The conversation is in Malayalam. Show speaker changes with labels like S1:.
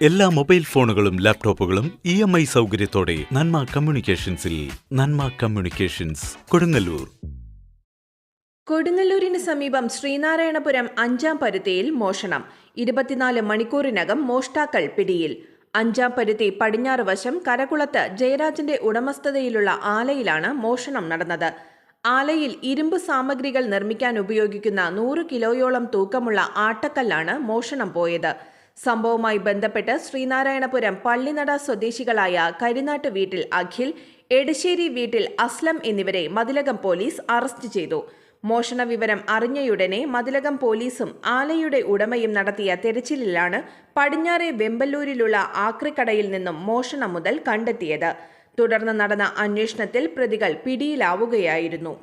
S1: എല്ലാ മൊബൈൽ ഫോണുകളും ലാപ്ടോപ്പുകളും ഇ എം ഐ സൗകര്യത്തോടെ നന്മ കമ്മ്യൂണിക്കേഷൻസിൽ നന്മ കമ്മ്യൂണിക്കേഷൻസ് കൊടുങ്ങല്ലൂർ.
S2: കൊടുങ്ങല്ലൂരിന് സമീപം ശ്രീനാരായണപുരം അഞ്ചാം പരുത്തിയിൽ മോഷണം. ഇരുപത്തിനാല് മണിക്കൂറിനകം മോഷ്ടാക്കൾ പിടിയിൽ. അഞ്ചാം പരുത്തി പടിഞ്ഞാറ് വശം കരകുളത്ത് ജയരാജന്റെ ഉടമസ്ഥതയിലുള്ള ആലയിലാണ് മോഷണം നടന്നത്. ആലയിൽ ഇരുമ്പ് സാമഗ്രികൾ നിർമ്മിക്കാൻ ഉപയോഗിക്കുന്ന നൂറ് കിലോയോളം തൂക്കമുള്ള ആട്ടക്കല്ലാണ് മോഷണം പോയത്. സംഭവവുമായി ബന്ധപ്പെട്ട് ശ്രീനാരായണപുരം പള്ളിനട സ്വദേശികളായ കരിനാട്ട് വീട്ടിൽ അഖിൽ എടശ്ശേരി വീട്ടിൽ അസ്ലം എന്നിവരെ മതിലകം പോലീസ് അറസ്റ്റ് ചെയ്തു. മോഷണ വിവരം അറിഞ്ഞയുടനെ മതിലകം പോലീസും ആലയുടെ ഉടമയും നടത്തിയ തെരച്ചിലിലാണ് പടിഞ്ഞാറെ വെമ്പല്ലൂരിലുള്ള ആക്രിക്കടയിൽ നിന്നും മോഷണം മുതൽ കണ്ടെത്തിയത്. തുടർന്ന് നടന്ന അന്വേഷണത്തിൽ പ്രതികൾ പിടിയിലാവുകയായിരുന്നു.